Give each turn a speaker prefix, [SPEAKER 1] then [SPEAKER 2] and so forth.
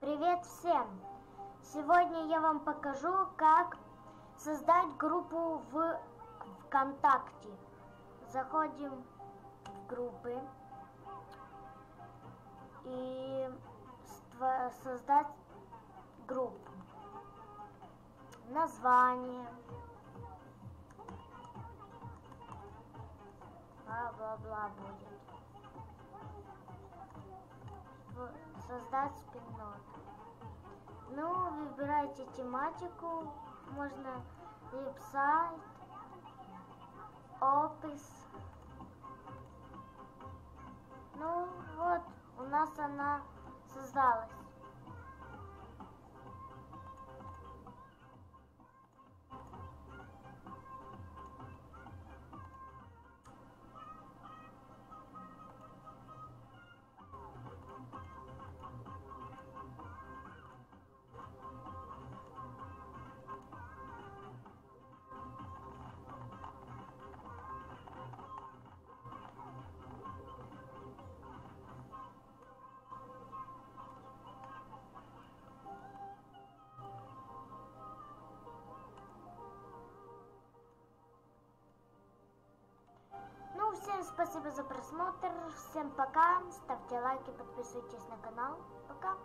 [SPEAKER 1] Привет всем! Сегодня я вам покажу, как создать группу в ВКонтакте. Заходим в группы и создать группу. Название. Бла-бла-бла будет создать спиннот. Ну, выбирайте тематику, можно веб-сайт, опис. Ну, вот, у нас она создалась. Спасибо за просмотр, всем пока, ставьте лайки, подписывайтесь на канал, пока.